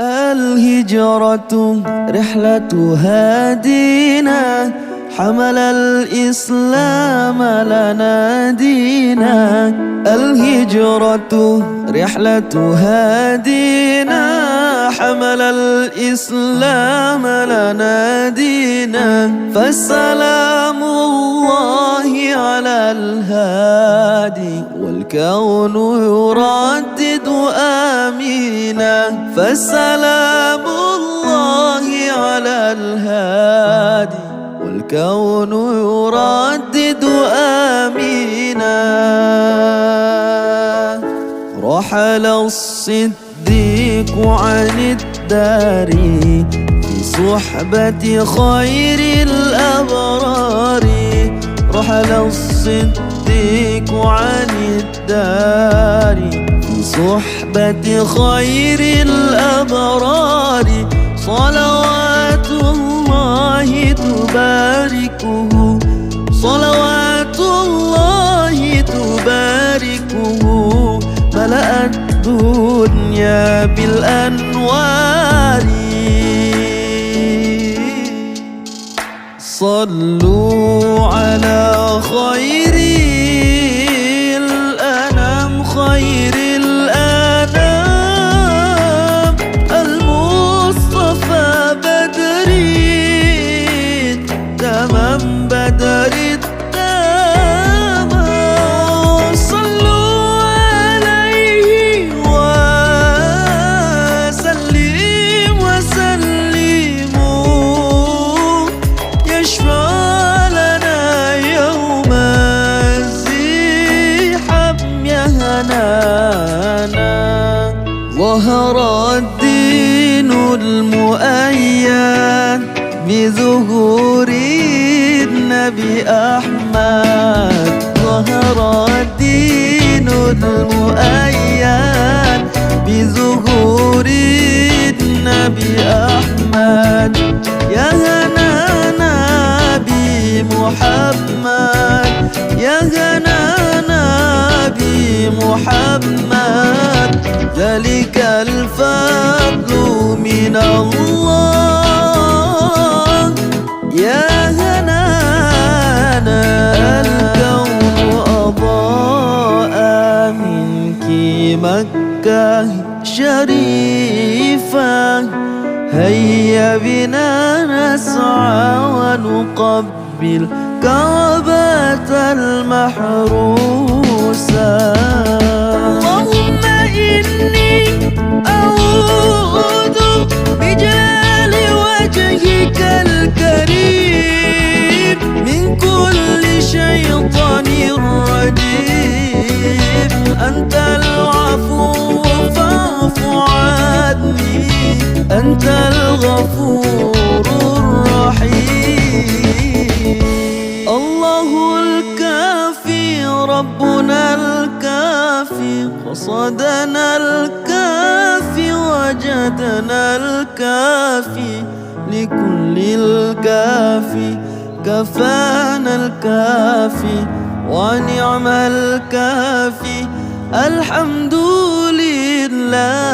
الهجرة رحلة هادينا حمل الإسلام لنا دينا. الهجرة رحلة هادينا حمل الإسلام لنا دينا. فالسلام الله على الهادي والكون يردد آمينا فالسلام الله على الهادي. والكون يردد آمينا. رحل الصديق عن الدار في صحبة خير الأبرار. رحل الصديق عن الدار في صحبة خير الأبرار صلوات الله تباركه صلوات الله تباركه. ملأ الدنيا بالأنوار. صلوا على خير بدر صلوا عليه وسلم وسلموا. يشفع لنا هنانا. ظهر الدين المؤيد بظهور النبي أحمد ظهر الدين المؤيد بظهور النبي أحمد. يا هنانا بمحمد يا هنانا بمحمد ذلك الفضل من الله. مكة شريفة هيا بنا نسعى ونقبل كعبة المحروسة. فاعف عني أنت الغفور الرحيم. الله الكافي ربنا الكافي. قصدنا الكافي وجدنا الكافي. لكل الكافي كفانا الكافي. ونعم الكافي. الحمد لله love.